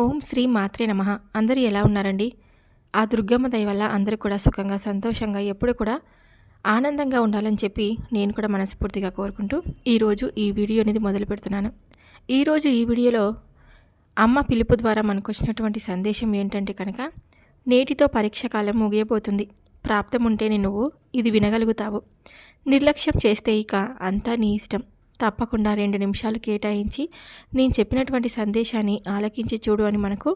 ఓం శ్రీ మాత్రే నమ. అందరూ ఎలా ఉన్నారండి? ఆ దుర్గమ్మ దయ వల్ల అందరూ కూడా సుఖంగా సంతోషంగా ఎప్పుడు కూడా ఆనందంగా ఉండాలని చెప్పి నేను కూడా మనస్ఫూర్తిగా కోరుకుంటూ ఈరోజు ఈ వీడియో అనేది మొదలు పెడుతున్నాను. ఈరోజు ఈ వీడియోలో అమ్మ పిలుపు ద్వారా మనకు వచ్చినటువంటి సందేశం ఏంటంటే కనుక నేటితో పరీక్ష కాలం ముగియబోతుంది. ప్రాప్తం ఉంటేనే నువ్వు ఇది వినగలుగుతావు. నిర్లక్ష్యం చేస్తే ఇక అంతా నీ ఇష్టం. తప్పకుండా రెండు నిమిషాలు కేటాయించి నేను చెప్పినటువంటి సందేశాన్ని ఆలకించి చూడు అని మనకు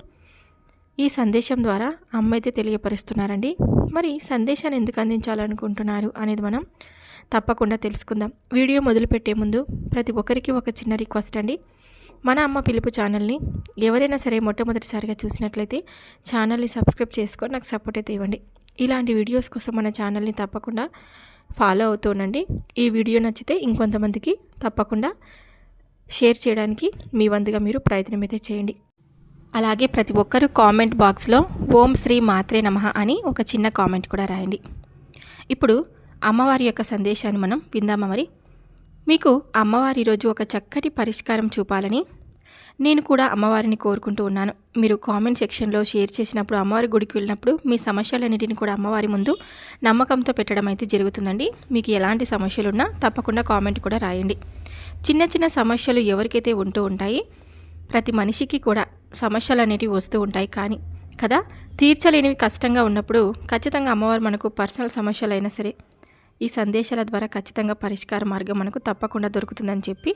ఈ సందేశం ద్వారా అమ్మ అయితే తెలియపరుస్తున్నారండి. మరి సందేశాన్ని ఎందుకు అందించాలనుకుంటున్నారు అనేది మనం తప్పకుండా తెలుసుకుందాం. వీడియో మొదలుపెట్టే ముందు ప్రతి ఒక్కరికి ఒక చిన్న రిక్వెస్ట్ అండి. మన అమ్మ పిలుపు ఛానల్ని ఎవరైనా సరే మొట్టమొదటిసారిగా చూసినట్లయితే ఛానల్ని సబ్స్క్రైబ్ చేసుకొని నాకు సపోర్ట్ అయితే ఇవ్వండి. ఇలాంటి వీడియోస్ కోసం మన ఛానల్ని తప్పకుండా ఫాలో అవుతూనండి ఈ వీడియో నచ్చితే ఇంకొంతమందికి తప్పకుండా షేర్ చేయడానికి మీ వంతుగా మీరు ప్రయత్నం అయితే చేయండి. అలాగే ప్రతి ఒక్కరూ కామెంట్ బాక్స్లో ఓం శ్రీ మాత్రే నమః అని ఒక చిన్న కామెంట్ కూడా రాయండి. ఇప్పుడు అమ్మవారి యొక్క సందేశాన్ని మనం విందామా మరి? మీకు అమ్మవారి ఈరోజు ఒక చక్కటి పరిష్కారం చూపాలని నేను కూడా అమ్మవారిని కోరుకుంటూ ఉన్నాను. మీరు కామెంట్ సెక్షన్లో షేర్ చేసినప్పుడు అమ్మవారి గుడికి వెళ్ళినప్పుడు మీ సమస్యలన్నిటిని కూడా అమ్మవారి ముందు నమ్మకంతో పెట్టడం అయితే జరుగుతుందండి. మీకు ఎలాంటి సమస్యలు ఉన్నా తప్పకుండా కామెంట్ కూడా రాయండి. చిన్న చిన్న సమస్యలు ఎవరికైతే ఉంటూ ఉంటాయి ప్రతి మనిషికి కూడా సమస్యలు అనేటివి వస్తూ ఉంటాయి కానీ కదా? తీర్చలేనివి కష్టంగా ఉన్నప్పుడు ఖచ్చితంగా అమ్మవారు మనకు పర్సనల్ సమస్యలు అయినా సరే ఈ సందేశాల ద్వారా ఖచ్చితంగా పరిష్కార మార్గం మనకు తప్పకుండా దొరుకుతుందని చెప్పి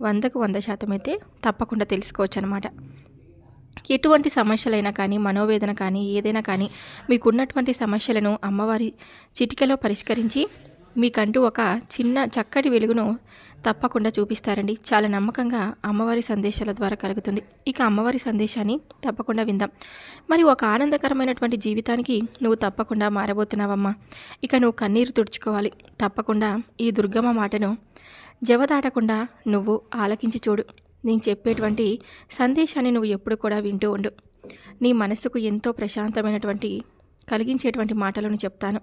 వందకు వంద శాతం అయితే తప్పకుండా తెలుసుకోవచ్చు అనమాట ఎటువంటి సమస్యలైనా కానీ మనోవేదన కానీ ఏదైనా కానీ మీకున్నటువంటి సమస్యలను అమ్మవారి చిటికలో పరిష్కరించి మీకంటూ ఒక చిన్న చక్కటి వెలుగును తప్పకుండా చూపిస్తారండి. చాలా నమ్మకంగా అమ్మవారి సందేశాల ద్వారా కలుగుతుంది. ఇక అమ్మవారి సందేశాన్ని తప్పకుండా విందాం. మరి ఒక ఆనందకరమైనటువంటి జీవితానికి నువ్వు తప్పకుండా మారబోతున్నావమ్మా. ఇక నువ్వు కన్నీరు తుడుచుకోవాలి. తప్పకుండా ఈ దుర్గమ్మ మాటను జవదాటకుండా నువ్వు ఆలకించి చూడు. నేను చెప్పేటువంటి సందేశాన్ని నువ్వు ఎప్పుడు కూడా వింటూ ఉండు. నీ మనసుకు ఎంతో ప్రశాంతమైనటువంటి కలిగించేటువంటి మాటలను చెప్తాను.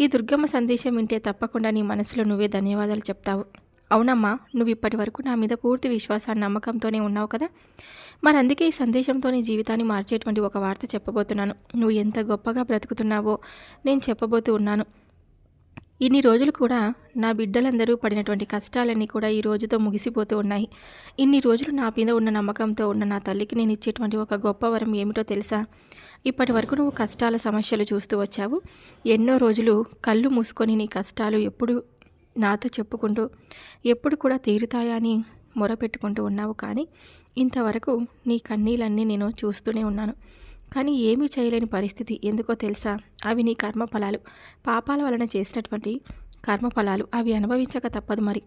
ఈ దుర్గమ్మ సందేశం వింటే తప్పకుండా నీ మనసులో నువ్వే ధన్యవాదాలు చెప్తావు. అవునమ్మా నువ్వు ఇప్పటి వరకు నా మీద పూర్తి విశ్వాసాన్ని నమ్మకంతోనే ఉన్నావు కదా? మరి అందుకే ఈ సందేశంతో నీ జీవితాన్ని మార్చేటువంటి ఒక వార్త చెప్పబోతున్నాను. నువ్వు ఎంత గొప్పగా బ్రతుకుతున్నావో నేను చెప్పబోతూ ఉన్నాను. ఇన్ని రోజులు కూడా నా బిడ్డలందరూ పడినటువంటి కష్టాలన్నీ కూడా ఈ రోజుతో ముగిసిపోతూ ఉన్నాయి. ఇన్ని రోజులు నా మీద ఉన్న నమ్మకంతో ఉన్న నా తల్లికి నేను ఇచ్చేటువంటి ఒక గొప్ప వరం ఏమిటో తెలుసా? ఇప్పటి వరకు నువ్వు కష్టాల సమస్యలు చూస్తూ వచ్చావు. ఎన్నో రోజులు కళ్ళు మూసుకొని నీ కష్టాలు ఎప్పుడు నాతో చెప్పుకుంటూ ఎప్పుడు కూడా తీరుతాయా అని మొరపెట్టుకుంటూ ఉన్నావు కానీ ఇంతవరకు నీ కన్నీళ్ళన్నీ నేను చూస్తూనే ఉన్నాను. కానీ ఏమీ చేయలేని పరిస్థితి ఎందుకో తెలుసా? అవి నీ కర్మఫలాలు. పాపాల వలన చేసినటువంటి కర్మఫలాలు అవి అనుభవించక తప్పదు మరి.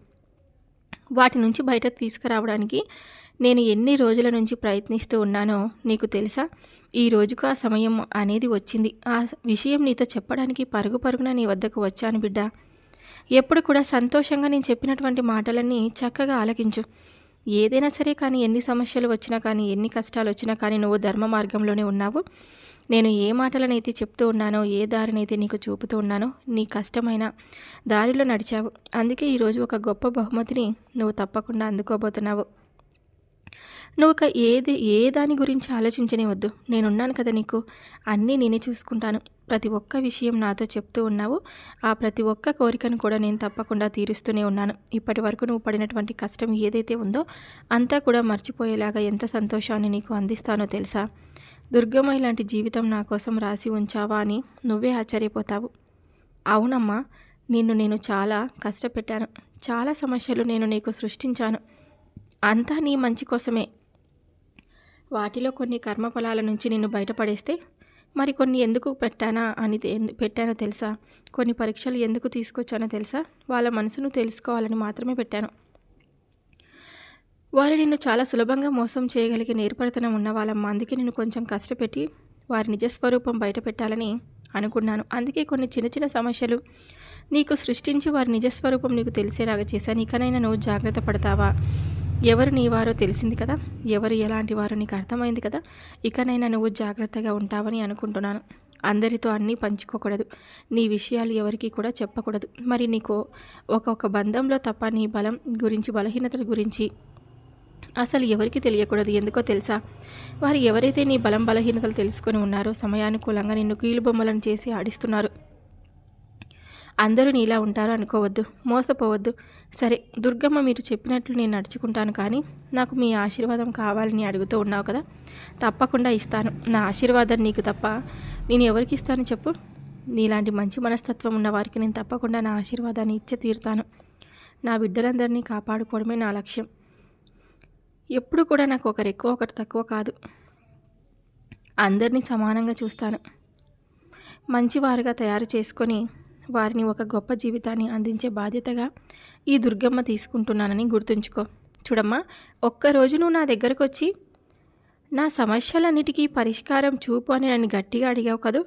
వాటి నుంచి బయటకు తీసుకురావడానికి నేను ఎన్ని రోజుల నుంచి ప్రయత్నిస్తూ ఉన్నానో నీకు తెలుసా? ఈ రోజుకు ఆ సమయం అనేది వచ్చింది. ఆ విషయం నీతో చెప్పడానికి పరుగు పరుగున నీ వద్దకు వచ్చాను బిడ్డ. ఎప్పుడు కూడా సంతోషంగా నేను చెప్పినటువంటి మాటలన్నీ చక్కగా ఆలకించు. ఏదైనా సరే కానీ ఎన్ని సమస్యలు వచ్చినా కానీ ఎన్ని కష్టాలు వచ్చినా కానీ నువ్వు ధర్మ మార్గంలోనే ఉన్నావు. నేను ఏ మాటలనైతే చెప్తూ ఉన్నానో ఏ దారినైతే నీకు చూపుతూ ఉన్నానో నీ కష్టమైన దారిలో నడిచావు. అందుకే ఈరోజు ఒక గొప్ప బహుమతిని నువ్వు తప్పకుండా అందుకోబోతున్నావు. నువ్వు ఒక ఏది ఏ దాని గురించి ఆలోచించనే వద్దు నేనున్నాను కదా నీకు. అన్నీ నేనే చూసుకుంటాను. ప్రతి ఒక్క విషయం నాతో చెప్తూ ఉన్నావు. ఆ ప్రతి ఒక్క కోరికను కూడా నేను తప్పకుండా తీరుస్తూనే ఉన్నాను. ఇప్పటి వరకు నువ్వు పడినటువంటి కష్టం ఏదైతే ఉందో అంతా కూడా మర్చిపోయేలాగా ఎంత సంతోషాన్ని నీకు అందిస్తానో తెలుసా? దుర్గమ్మ ఇలాంటి జీవితం నా కోసం రాసి ఉంచావా అని నువ్వే ఆశ్చర్యపోతావు. అవునమ్మా నిన్ను నేను చాలా కష్టపెట్టాను. చాలా సమస్యలు నేను నీకు సృష్టించాను. అంతా నీ మంచి కోసమే. వాటిలో కొన్ని కర్మఫలాల నుంచి నిన్ను బయటపడేస్తే మరి కొన్ని ఎందుకు పెట్టానా అని పెట్టానో తెలుసా? కొన్ని పరీక్షలు ఎందుకు తీసుకొచ్చానో తెలుసా? వాళ్ళ మనసును తెలుసుకోవాలని మాత్రమే పెట్టాను. వారు నిన్ను చాలా సులభంగా మోసం చేయగలిగే నేర్పరితనం ఉన్న వాళ్ళమ్మ. అందుకే నేను కొంచెం కష్టపెట్టి వారి నిజస్వరూపం బయట పెట్టాలని అనుకున్నాను. అందుకే కొన్ని చిన్న చిన్న సమస్యలు నీకు సృష్టించి వారి నిజస్వరూపం నీకు తెలిసేలాగా చేశాను ఇకనైనా నువ్వు జాగ్రత్త పడతావా? ఎవరు నీ వారో తెలిసింది కదా? ఎవరు ఎలాంటి వారో నీకు అర్థమైంది కదా? ఇకనైనా నువ్వు జాగ్రత్తగా ఉంటావని అనుకుంటున్నాను. అందరితో అన్నీ పంచుకోకూడదు. నీ విషయాలు ఎవరికి కూడా చెప్పకూడదు. మరి నీకు ఒక్కొక్క బంధంలో తప్ప నీ బలం గురించి బలహీనతల గురించి అసలు ఎవరికి తెలియకూడదు. ఎందుకో తెలుసా? వారు ఎవరైతే నీ బలం బలహీనతలు తెలుసుకొని ఉన్నారో సమయానుకూలంగా నిన్ను కీలుబొమ్మలను చేసి ఆడిస్తున్నారు. అందరూ నీలా ఉంటారు అనుకోవద్దు మోసపోవద్దు. సరే దుర్గమ్మ మీరు చెప్పినట్లు నేను నడుచుకుంటాను కానీ నాకు మీ ఆశీర్వాదం కావాలని అడుగుతూ ఉన్నావు కదా. తప్పకుండా ఇస్తాను. నా ఆశీర్వాదం నీకు తప్ప నేను ఎవరికి ఇస్తాను చెప్పు. నీలాంటి మంచి మనస్తత్వం ఉన్న వారికి నేను తప్పకుండా నా ఆశీర్వాదాన్ని ఇచ్చే తీరుతాను. నా బిడ్డలందరినీ కాపాడుకోవడమే నా లక్ష్యం. ఎప్పుడు కూడా నాకు ఒకరు ఎక్కువ ఒకరు తక్కువ కాదు. అందరినీ సమానంగా చూస్తాను. మంచివారుగా తయారు చేసుకొని వారిని ఒక గొప్ప జీవితాన్ని అందించే బాధ్యతగా ఈ దుర్గమ్మ తీసుకుంటున్నానని గుర్తుంచుకో. చూడమ్మా ఒక్కరోజు నువ్వు నా దగ్గరకు వచ్చి నా సమస్యలన్నిటికీ పరిష్కారం చూపు అని నన్ను గట్టిగా అడిగావు కదూ?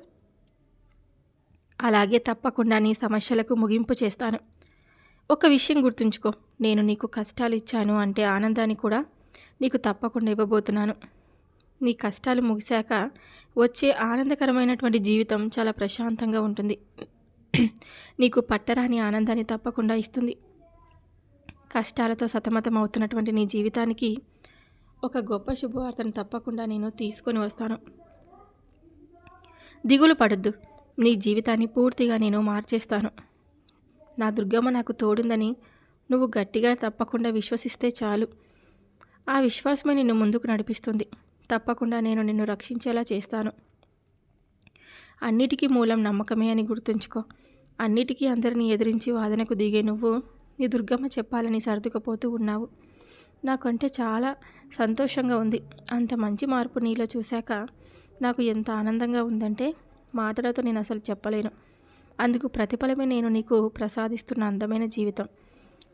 అలాగే తప్పకుండా నీ సమస్యలకు ముగింపు చేస్తాను. ఒక విషయం గుర్తుంచుకో. నేను నీకు కష్టాలు ఇచ్చాను అంటే ఆనందాన్ని కూడా నీకు తప్పకుండా ఇవ్వబోతున్నాను. నీ కష్టాలు ముగిశాక వచ్చే ఆనందకరమైనటువంటి జీవితం చాలా ప్రశాంతంగా ఉంటుంది. నీకు పట్టరాని ఆనందాన్ని తప్పకుండా ఇస్తుంది. కష్టాలతో సతమతం అవుతున్నటువంటి నీ జీవితానికి ఒక గొప్ప శుభవార్తను తప్పకుండా నేను తీసుకొని వస్తాను. దిగులు పడద్దు. నీ జీవితాన్ని పూర్తిగా నేను మార్చేస్తాను. నా దుర్గమ్మ నాకు తోడుందని నువ్వు గట్టిగా తప్పకుండా విశ్వసిస్తే చాలు. ఆ విశ్వాసమే నిన్ను ముందుకు నడిపిస్తుంది. తప్పకుండా నేను నిన్ను రక్షించేలా చేస్తాను. అన్నిటికీ మూలం నమ్మకమే అని గుర్తుంచుకో. అన్నిటికీ అందరిని ఎదిరించి వాదనకు దిగే నువ్వు నీ దుర్గమ్మ చెప్పాలని సర్దుకుపోతూ ఉన్నావు. నాకంటే చాలా సంతోషంగా ఉంది. అంత మంచి మార్పు నీలో చూశాక నాకు ఎంత ఆనందంగా ఉందంటే మాటలతో నేను అసలు చెప్పలేను. అందుకు ప్రతిఫలమే నేను నీకు ప్రసాదిస్తున్న అందమైన జీవితం.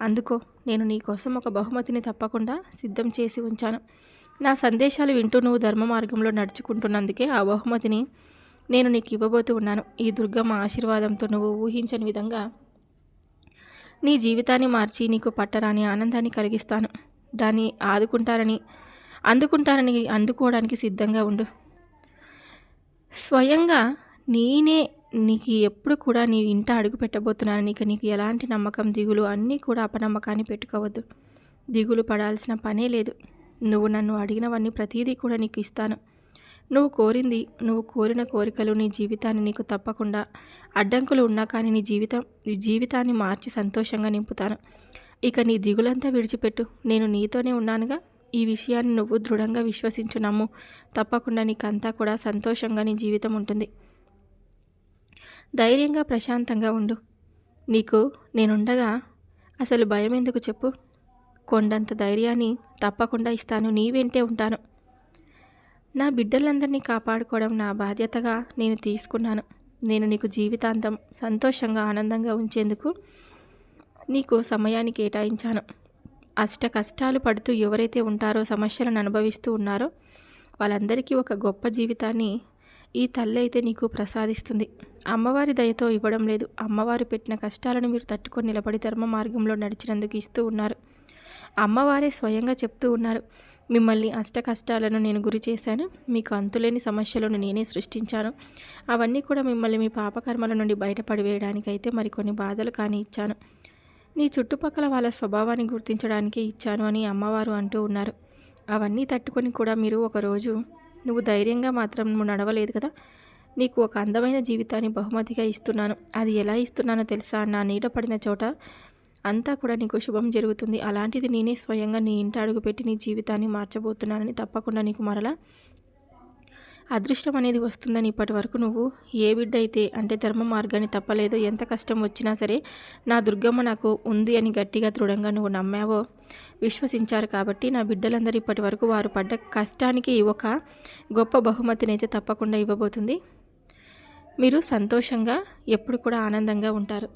అందుకో నేను నీ కోసం ఒక బహుమతిని తప్పకుండా సిద్ధం చేసి ఉంచాను. నా సందేశాలు వింటూ నువ్వు ధర్మ మార్గంలో నడుచుకుంటున్నందుకే ఆ బహుమతిని నేను నీకు ఇవ్వబోతూ ఉన్నాను. ఈ దుర్గమ్మ ఆశీర్వాదంతో నువ్వు ఊహించని విధంగా నీ జీవితాన్ని మార్చి నీకు పట్టరాని ఆనందాన్ని కలిగిస్తాను. దాన్ని ఆదుకుంటారని అందుకుంటారని అందుకోవడానికి సిద్ధంగా ఉండు. స్వయంగా నేనే నీకు ఎప్పుడు కూడా నీ ఇంట అడుగు పెట్టబోతున్నాను. నీకు నీకు ఎలాంటి నమ్మకం దిగులు అన్నీ కూడా అపనమ్మకాన్ని పెట్టుకోవద్దు. దిగులు పడాల్సిన పనే లేదు. నువ్వు నన్ను అడిగినవన్నీ ప్రతీదీ కూడా నీకు ఇస్తాను. నువ్వు కోరింది నువ్వు కోరిన కోరికలు నీ జీవితాన్ని నీకు తప్పకుండా అడ్డంకులు ఉన్నా కానీ నీ జీవితం నీ జీవితాన్ని మార్చి సంతోషంగా నింపుతాను. ఇక నీ దిగులంతా విడిచిపెట్టు. నేను నీతోనే ఉన్నానుగా. ఈ విషయాన్ని నువ్వు దృఢంగా విశ్వసించు నమ్ము. తప్పకుండా నీకంతా కూడా సంతోషంగా నీ జీవితం ఉంటుంది. ధైర్యంగా ప్రశాంతంగా ఉండు. నీకు నేనుండగా అసలు భయం ఎందుకు చెప్పు? కొండంత ధైర్యాన్ని తప్పకుండా ఇస్తాను. నీ వెంటే ఉంటాను. నా బిడ్డలందరినీ కాపాడుకోవడం నా బాధ్యతగా నేను తీసుకున్నాను. నేను నీకు జీవితాంతం సంతోషంగా ఆనందంగా ఉంచేందుకు నీకు సమయాన్ని కేటాయించాను. అష్ట కష్టాలు పడుతూ ఎవరైతే ఉంటారో సమస్యలను అనుభవిస్తూ ఉన్నారో వాళ్ళందరికీ ఒక గొప్ప జీవితాన్ని ఈ తల్లి అయితే నీకు ప్రసాదిస్తుంది. అమ్మవారి దయతో ఇవ్వడం లేదు. అమ్మవారు పెట్టిన కష్టాలను మీరు తట్టుకొని నిలబడి ధర్మ మార్గంలో నడిచినందుకు ఇస్తూ ఉన్నారు. అమ్మవారే స్వయంగా చెప్తూ ఉన్నారు. మిమ్మల్ని అష్ట కష్టాలను నేను గురి చేశాను. మీకు అంతులేని సమస్యలను నేనే సృష్టించాను. అవన్నీ కూడా మిమ్మల్ని మీ పాపకర్మల నుండి బయటపడి వేయడానికైతే మరికొన్ని బాధలు కానీ ఇచ్చాను. నీ చుట్టుపక్కల వాళ్ళ స్వభావాన్ని గుర్తించడానికి ఇచ్చాను అని అమ్మవారు అంటూ ఉన్నారు. అవన్నీ తట్టుకొని కూడా మీరు ఒకరోజు నువ్వు ధైర్యంగా మాత్రం నువ్వు నడవలేదు కదా? నీకు ఒక అందమైన జీవితాన్ని బహుమతిగా ఇస్తున్నాను. అది ఎలా ఇస్తున్నానో తెలుసా? నా నీడ పడిన చోట అంతా కూడా నీకు శుభం జరుగుతుంది. అలాంటిది నేనే స్వయంగా నీ ఇంట అడుగుపెట్టి నీ జీవితాన్ని మార్చబోతున్నానని తప్పకుండా నీకు మరలా అదృష్టం అనేది వస్తుందని ఇప్పటి వరకు నువ్వు ఏ బిడ్డ అయితే అంటే ధర్మ మార్గాన్ని తప్పలేదో ఎంత కష్టం వచ్చినా సరే నా దుర్గమ్మ నాకు ఉంది అని గట్టిగా దృఢంగా నువ్వు నమ్మావో విశ్వసించారు కాబట్టి నా బిడ్డలందరూ ఇప్పటి వరకు వారు పడ్డ కష్టానికి ఒక గొప్ప బహుమతిని అయితే తప్పకుండా ఇవ్వబోతుంది. మీరు సంతోషంగా ఎప్పుడు కూడా ఆనందంగా ఉంటారు.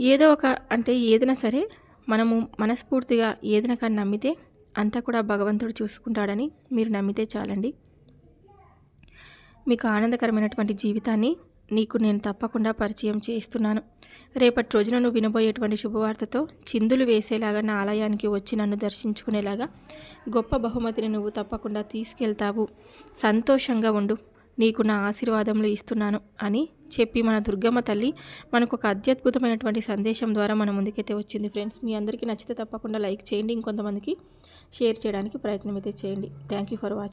ఏదో ఒక అంటే ఏదైనా సరే మనము మనస్ఫూర్తిగా ఏదైనా కానీ నమ్మితే అంతా కూడా భగవంతుడు చూసుకుంటాడని మీరు నమ్మితే చాలండి. మీకు ఆనందకరమైనటువంటి జీవితాన్ని నీకు నేను తప్పకుండా పరిచయం చేస్తున్నాను. రేపటి రోజున నువ్వు వినబోయేటువంటి శుభవార్తతో చిందులు వేసేలాగా నా ఆలయానికి వచ్చి నన్ను దర్శించుకునేలాగా గొప్ప బహుమతిని నువ్వు తప్పకుండా తీసుకెళ్తావు. సంతోషంగా ఉండు. నీకు నా ఆశీర్వాదములు ఇస్తున్నాను అని చెప్పి మన దుర్గమ్మ తల్లి మనకు ఒక అత్యద్భుతమైనటువంటి సందేశం ద్వారా మన ముందుకైతే వచ్చింది ఫ్రెండ్స్. మీ అందరికీ నచ్చితే తప్పకుండా లైక్ చేయండి ఇంకొంతమందికి షేర్ చేయడానికి ప్రయత్నం అయితే చేయండి. Thank you for watching